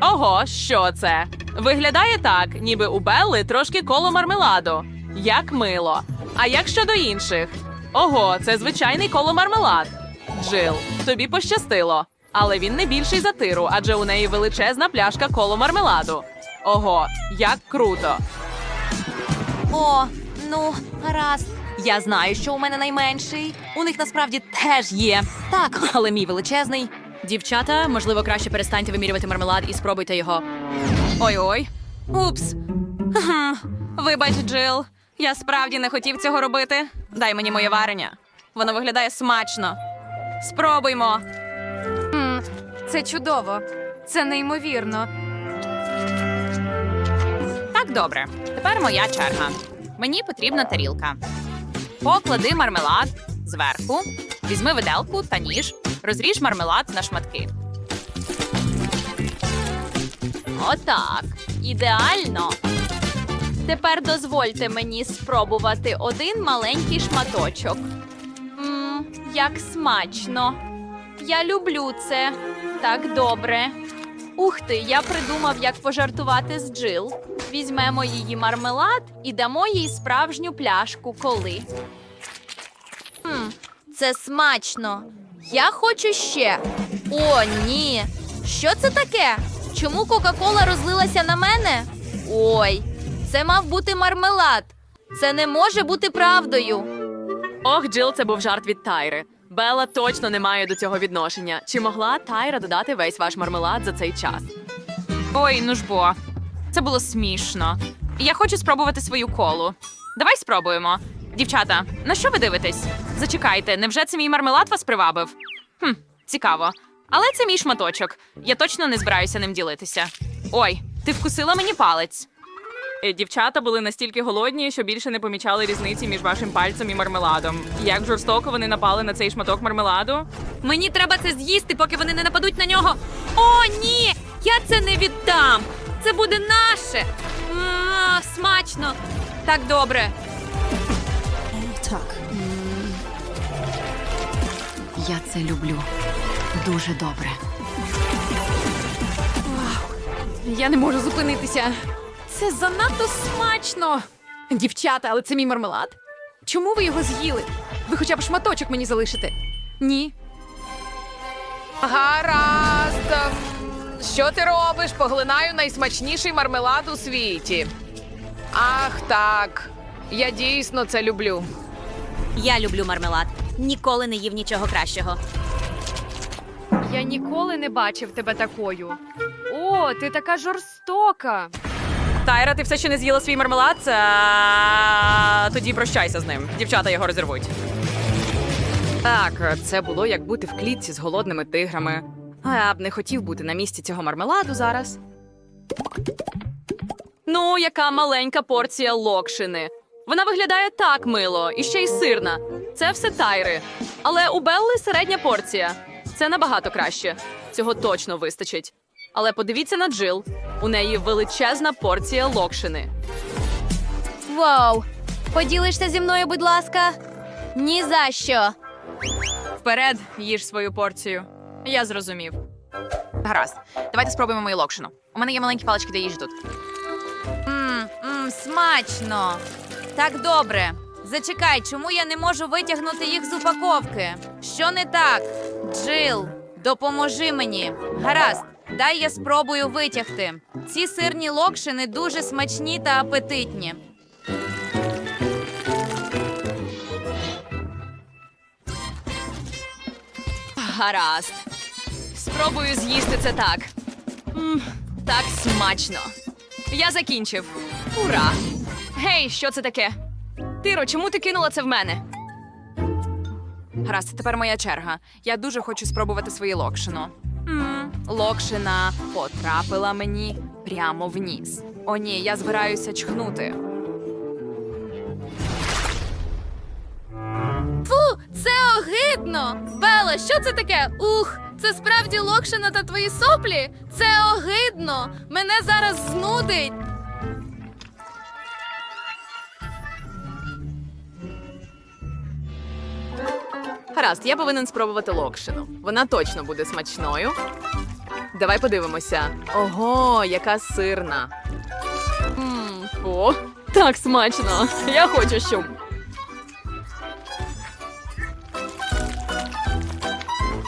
Ого, що це? Виглядає так, ніби у Белли трошки коло мармеладу. Як мило. А як щодо інших? Ого, це звичайний коло мармелад. Джил, тобі пощастило. Але він не більший за тиру, адже у неї величезна пляшка коло мармеладу. Ого, як круто! О, ну, гаразд. Я знаю, що у мене найменший. У них насправді теж є. Так, але мій величезний. Дівчата, можливо, краще перестаньте вимірювати мармелад і спробуйте його. Ой-ой. Упс. Хм. Вибач, Джил. Я справді не хотів цього робити. Дай мені моє варення. Воно виглядає смачно. Спробуймо. М, Це чудово. Це неймовірно. Так, добре. Тепер моя черга. Мені потрібна тарілка. Поклади мармелад зверху, візьми виделку та ніж, розріж мармелад на шматки. Отак. Ідеально. Тепер дозвольте мені спробувати один маленький шматочок. Мм, як смачно. Я люблю це. Так добре. Ух ти, я придумав, як пожартувати з Джил. Візьмемо її мармелад і дамо їй справжню пляшку коли. Хм, це смачно. Я хочу ще. О, ні. Що це таке? Чому Кока-Кола розлилася на мене? Ой, це мав бути мармелад. Це не може бути правдою. Ох, Джил, це був жарт від Тайри. Белла точно не має до цього відношення. Чи могла Тайра додати весь ваш мармелад за цей час? Ой, ну ж бо. Це було смішно. Я хочу спробувати свою колу. Давай спробуємо. Дівчата, на що ви дивитесь? Зачекайте, невже це мій мармелад вас привабив? Хм, цікаво. Але це мій шматочок. Я точно не збираюся ним ділитися. Ой, ти вкусила мені палець. Е, Дівчата були настільки голодні, що більше не помічали різниці між вашим пальцем і мармеладом. Як жорстоко вони напали на цей шматок мармеладу? Мені треба це з'їсти, поки вони не нападуть на нього. О, ні! Я це не віддам! Це буде наше! А, смачно! Так добре. Я це люблю. Дуже добре. Я не можу зупинитися. Це занадто смачно. Дівчата, але це мій мармелад. Чому ви його з'їли? Ви хоча б шматочок мені залишите? Ні. Гаразд. Що ти робиш? Поглинаю найсмачніший мармелад у світі. Ах, так. Я дійсно це люблю. Я люблю мармелад. Ніколи не їв нічого кращого. Я ніколи не бачив тебе такою. О, ти така жорстока. Тайра, ти все ще не з'їла свій мармелад? А, Тоді прощайся з ним. Дівчата його розірвуть. Так, це було як бути в клітці з голодними тиграми. А Я б не хотів бути на місці цього мармеладу зараз. Ну, яка маленька порція локшини. Вона виглядає так мило і ще й сирна. Це все тайри. Але у Белли середня порція. Це набагато краще. Цього точно вистачить. Але подивіться на Джил. У неї величезна порція локшини. Вау! Поділишся зі мною, будь ласка? Ні за що. Вперед, їж свою порцію. Я зрозумів. Гаразд, давайте спробуємо мою локшину. У мене є маленькі палички для їжі тут. Мм, мм, смачно. Так добре. Зачекай, чому я не можу витягнути їх з упаковки? Що не так? Джил, допоможи мені. Гаразд, дай я спробую витягти. Ці сирні локшини дуже смачні та апетитні. Гаразд. Спробую з'їсти це так. М, так смачно. Я закінчив. Ура! Гей, що це таке? Тиро, чому ти кинула це в мене? Гаразд, тепер моя черга. Я дуже хочу спробувати свої локшину. м локшина потрапила мені прямо в. О, ні, я збираюся чхнути. Фу, це огидно! Бела, що це таке? Ух, це справді локшина та твої соплі? Це огидно! Мене зараз знудить. Гаразд, я повинен спробувати локшину. Вона точно буде смачною. Давай подивимося. Ого, яка сирна. Мм, О, так смачно. Я хочу, щоб.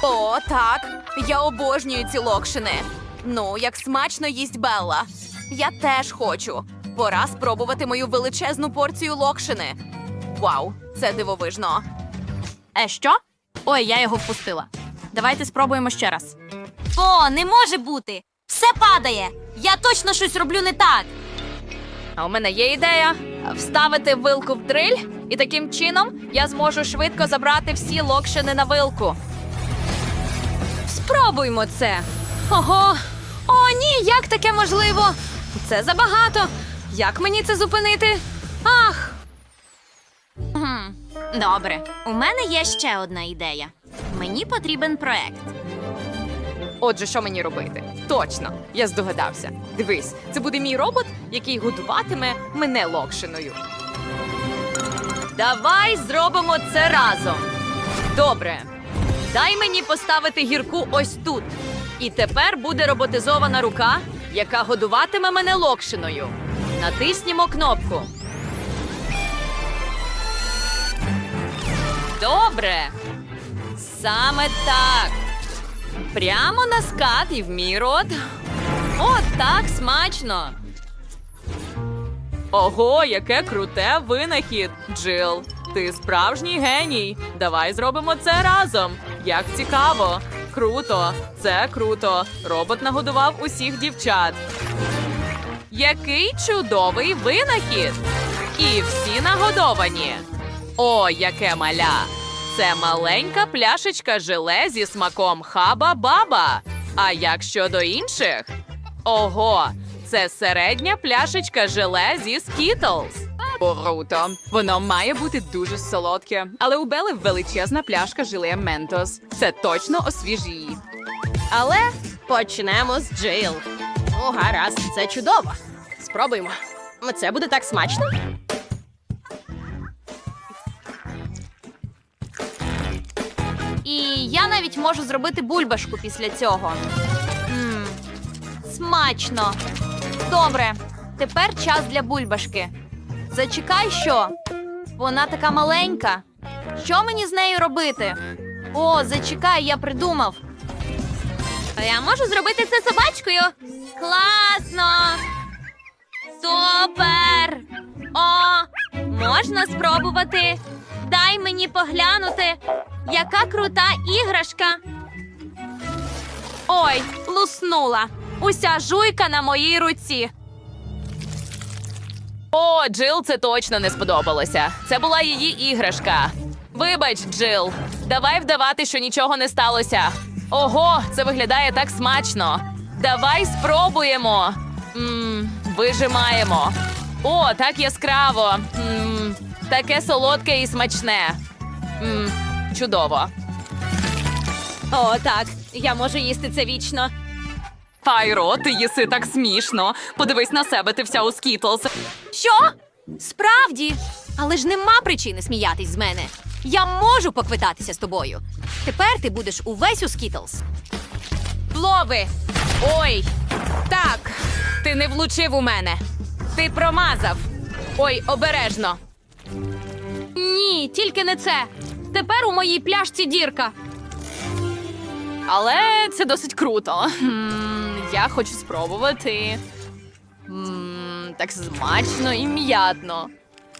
О, так. Я обожнюю ці локшини. Ну, як смачно їсть Белла. Я теж хочу. Пора спробувати мою величезну порцію локшини. Вау, це дивовижно. Е, що? Ой, я його впустила. Давайте спробуємо ще раз. О, не може бути! Все падає! Я точно щось роблю не так. А у мене є ідея вставити вилку в дриль, і таким чином я зможу швидко забрати всі локшини на вилку. Спробуймо це. Ого. О, ні, як таке можливо? Це забагато. Як мені це зупинити? Ах. Добре, у мене є ще одна ідея. Мені потрібен проект. Отже, що мені робити? Точно, я здогадався. Дивись, це буде мій робот, який годуватиме мене локшиною. Давай зробимо це разом. Добре. Дай мені поставити гірку ось тут. І тепер буде роботизована рука, яка годуватиме мене локшиною. Натиснімо кнопку. Добре. Саме так. Прямо на скат і в мій рот. О, так смачно. Ого, яке круте винахід, Джил. Ти справжній геній. Давай зробимо це разом. Як цікаво. Круто, це круто. Робот нагодував усіх дівчат. Який чудовий винахід! І всі нагодовані. О, яке маля! Це маленька пляшечка желе зі смаком хаба-баба. А як щодо інших? Ого, це середня пляшечка желе зі Skittles. Круто. Воно має бути дуже солодке, але у Бели величезна пляшка желе Ментос. Це точно освіжіє. Але почнемо з Джейл. О, гаразд, це чудово. Спробуємо. Це буде так смачно. І я навіть можу зробити бульбашку після цього. Мм, смачно. Добре, тепер час для бульбашки. Зачекай, що? Вона така маленька. Що мені з нею робити? О, зачекай, я придумав. А я можу зробити це собачкою. Класно! Супер! О, можна спробувати. Дай мені поглянути. Яка крута іграшка. Ой, луснула. Уся жуйка на моїй руці. О, Джил це точно не сподобалося. Це була її іграшка. Вибач, Джил, давай вдавати, що нічого не сталося. Ого, це виглядає так смачно. Давай спробуємо. Мм, вижимаємо. О, так яскраво. Мм, таке солодке і смачне. Мм, чудово. О, так. Я можу їсти це вічно. Файро, ти їси так смішно. Подивись на себе, ти вся у скітлс. Що? Справді? Але ж нема причини сміятись з мене. Я можу поквитатися з тобою. Тепер ти будеш увесь у Скітлз. Плови! Ой! Так, ти не влучив у мене. Ти промазав. Ой, обережно. Ні, тільки не це. Тепер у моїй пляшці дірка. Але це досить круто. Я хочу спробувати. Так смачно і м'ятно.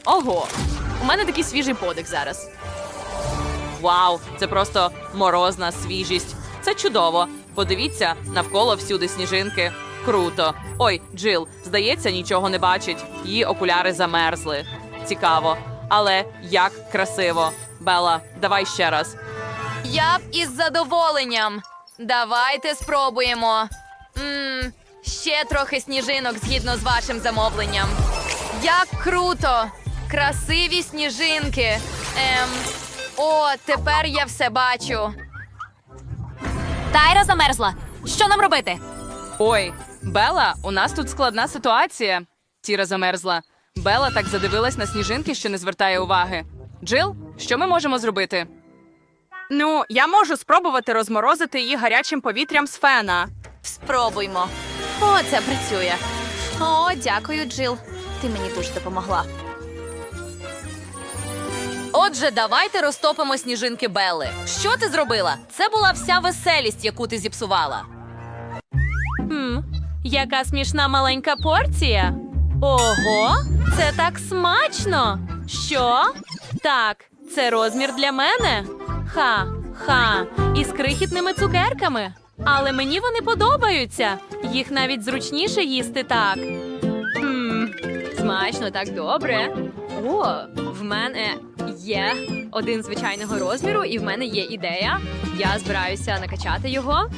Ого, у мене такий свіжий подих зараз. Вау, це просто морозна свіжість. Це чудово. Подивіться, навколо всюди сніжинки. Круто. Ой, Джил, здається, нічого не бачить. Її окуляри замерзли. Цікаво. Але як красиво. Бела, давай ще раз. Я б із задоволенням. Давайте спробуємо. Мм, ще трохи сніжинок згідно з вашим замовленням. Як круто! Красиві сніжинки. Ем, о, тепер я все бачу. Тайра замерзла. Що нам робити? Ой, Бела, у нас тут складна ситуація. Тіра замерзла. Бела так задивилась на сніжинки, що не звертає уваги. Джил, що ми можемо зробити? Ну, я можу спробувати розморозити її гарячим повітрям з фена. Спробуймо. О, це працює. О, дякую, Джил. Ти мені дуже допомогла. Отже, давайте розтопимо сніжинки Белли. Що ти зробила? Це була вся веселість, яку ти зіпсувала. Хм, яка смішна маленька порція. Ого, це так смачно. Що? Так, це розмір для мене. Ха, ха, із крихітними цукерками. Але мені вони подобаються. Їх навіть зручніше їсти так. Хм, смачно, так добре. О, в мене є один звичайного розміру, і в мене є ідея. Я збираюся накачати його.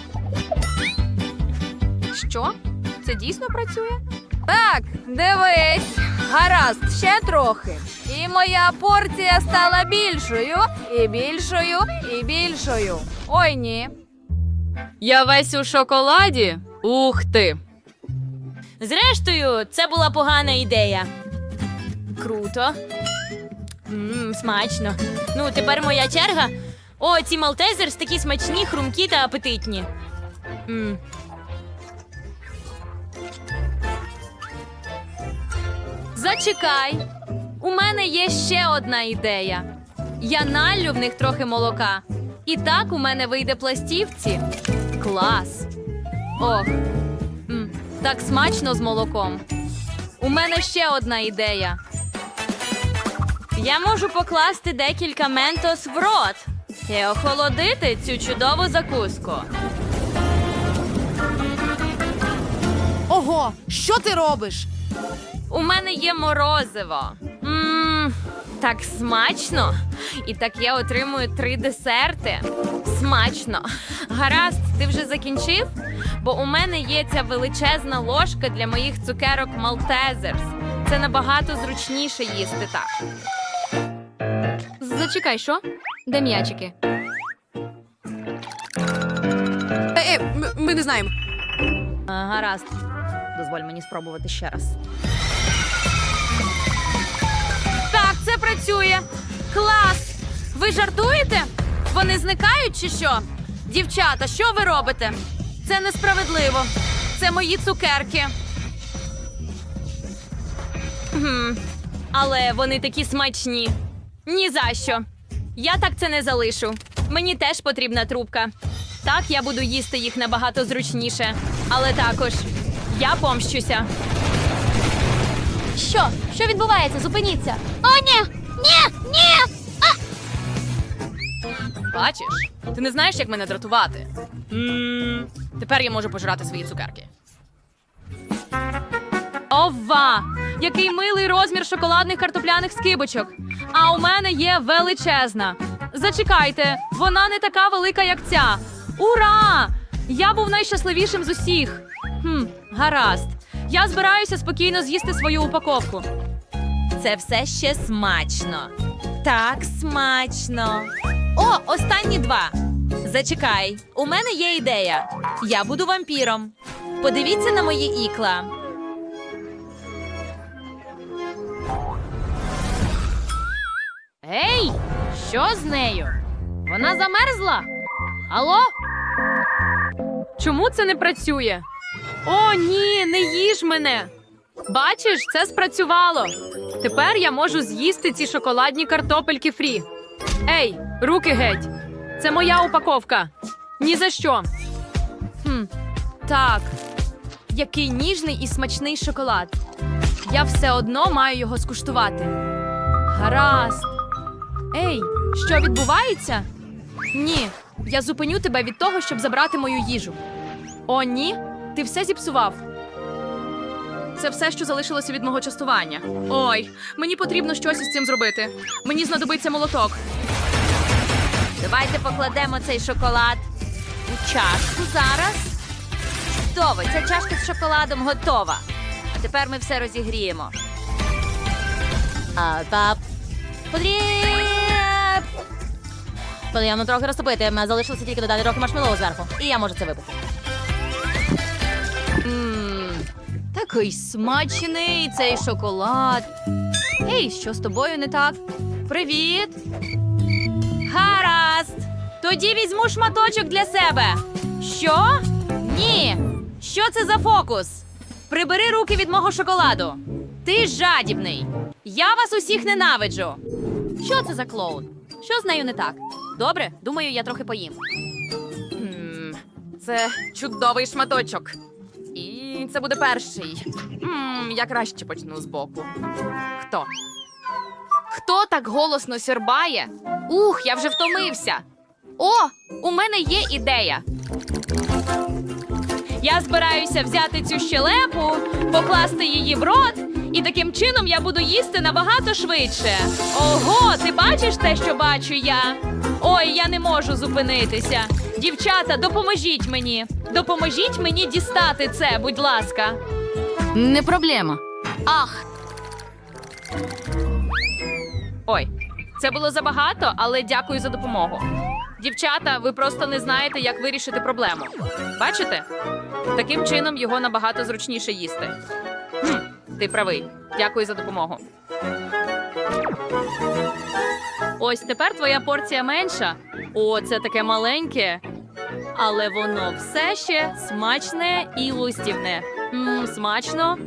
Що? Це дійсно працює? Так, дивись. Гаразд, ще трохи. І моя порція стала більшою, і більшою, і більшою. Ой ні. Я весь у шоколаді. Ух ти! Зрештою, це була погана ідея. Круто. Мм, смачно. Ну, тепер моя черга. О, ці малтезерс такі смачні, хрумкі та апетитні. Мм. Зачекай. У мене є ще одна ідея. Я наллю в них трохи молока. І так у мене вийде пластівці. Клас. Ох, М, так смачно з молоком. У мене ще одна ідея. Я можу покласти декілька ментос в рот і охолодити цю чудову закуску. Ого, що ти робиш? У мене є морозиво. Мм, так смачно. І так я отримую три десерти. Смачно. Гаразд, ти вже закінчив? Бо у мене є ця величезна ложка для моїх цукерок Малтезерс. Це набагато зручніше їсти так. Зачекай, що? Де м'ячики? Е, е, ми, ми не знаємо. Гаразд. Дозволь мені спробувати ще раз. Це працює. Клас! Ви жартуєте? Вони зникають чи що? Дівчата, що ви робите? Це несправедливо. Це мої цукерки. Але вони такі смачні. Ні за що. Я так це не залишу. Мені теж потрібна трубка. Так я буду їсти їх набагато зручніше. Але також я помщуся. Що? Що відбувається? Зупиніться. О, ні! Ні! Ні! Бачиш? Ти не знаєш, як мене дратувати. м тепер я можу пожирати свої цукерки. Ова! Який милий розмір шоколадних картопляних скибочок. А у мене є величезна. Зачекайте, вона не така велика, як ця. Ура! Я був найщасливішим з усіх. Хм, гаразд. Я збираюся спокійно з'їсти свою упаковку. Це все ще смачно. Так смачно. О, останні два. Зачекай, у мене є ідея. Я буду вампіром. Подивіться на мої ікла. Ей, що з нею? Вона замерзла? Алло? Чому це не працює? О, ні, не їж мене. Бачиш, це спрацювало. Тепер я можу з'їсти ці шоколадні картопельки фрі. Ей, руки геть. Це моя упаковка. Ні за що. Хм, так. Який ніжний і смачний шоколад. Я все одно маю його скуштувати. Гаразд. Ей, що відбувається? Ні, я зупиню тебе від того, щоб забрати мою їжу. О, ні, ти все зіпсував. Це все, що залишилося від мого частування. Ой, мені потрібно щось із цим зробити. Мені знадобиться молоток. Давайте покладемо цей шоколад у чашку зараз. Чудово, ця чашка з шоколадом готова. А тепер ми все розігріємо. А, та... Потрібно трохи розтопити. Залишилося тільки додати трохи маршмеллоу зверху. І я можу це випити. Ммм, такий смачний цей шоколад. Ей, що з тобою не так? Привіт. Гаразд. Тоді візьму шматочок для себе. Що? Ні. Що це за фокус? Прибери руки від мого шоколаду. Ти жадібний. Я вас усіх ненавиджу. Що це за клоун? Що з нею не так? Добре, думаю, я трохи поїм. Це чудовий шматочок. І це буде перший. М, Я краще почну збоку. Хто? Хто так голосно сьорбає? Ух, я вже втомився. О, у мене є ідея. Я збираюся взяти цю щелепу, покласти її в рот, і таким чином я буду їсти набагато швидше. Ого, ти бачиш те, що бачу я? Ой, я не можу зупинитися. Дівчата, допоможіть мені. Допоможіть мені дістати це, будь ласка. Не проблема. Ах. Ой, це було забагато, але дякую за допомогу. Дівчата, ви просто не знаєте, як вирішити проблему. Бачите? Таким чином його набагато зручніше їсти. Хм, ти правий. Дякую за допомогу. Ось тепер твоя порція менша. О, це таке маленьке. Але воно все ще смачне і лустівне. Мм, смачно.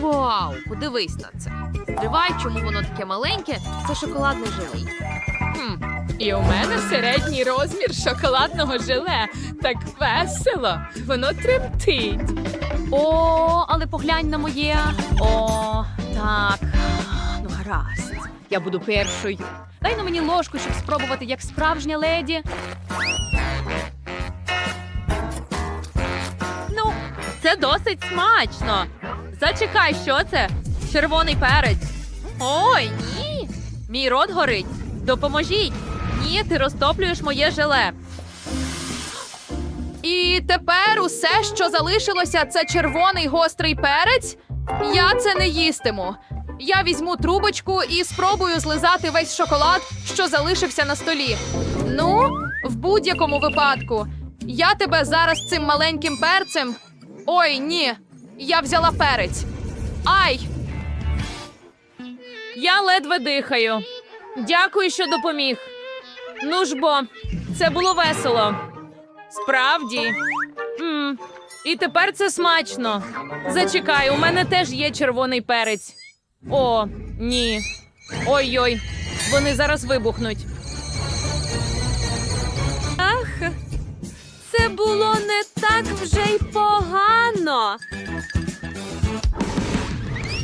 Вау, подивись на це. Тривай, чому воно таке маленьке, це шоколадний желей. Хм. І у мене середній розмір шоколадного желе. Так весело. Воно тремтить. О, але поглянь на моє. О, так. Ну, гаразд. Я буду першою. Дай на мені ложку, щоб спробувати, як справжня леді. Ну, це досить смачно. Зачекай, що це? Червоний перець. Ой, ні. Мій рот горить. Допоможіть. Ні, ти розтоплюєш моє желе. І тепер усе, що залишилося, це червоний гострий перець. Я це не їстиму. Я візьму трубочку і спробую злизати весь шоколад, що залишився на столі. Ну, в будь-якому випадку, я тебе зараз цим маленьким перцем. Ой, ні. Я взяла перець. Ай! Я ледве дихаю. Дякую, що допоміг. Ну ж бо, це було весело. Справді. м І тепер це смачно. Зачекай, у мене теж є червоний перець. О, ні. Ой-ой, вони зараз вибухнуть. Ах, це було не так вже й погано.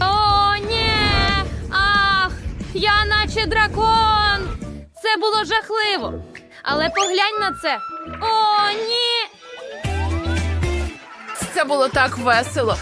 О, ні! Ах, я наче дракон! Це було жахливо. Але поглянь на це. О, ні! Це було так весело.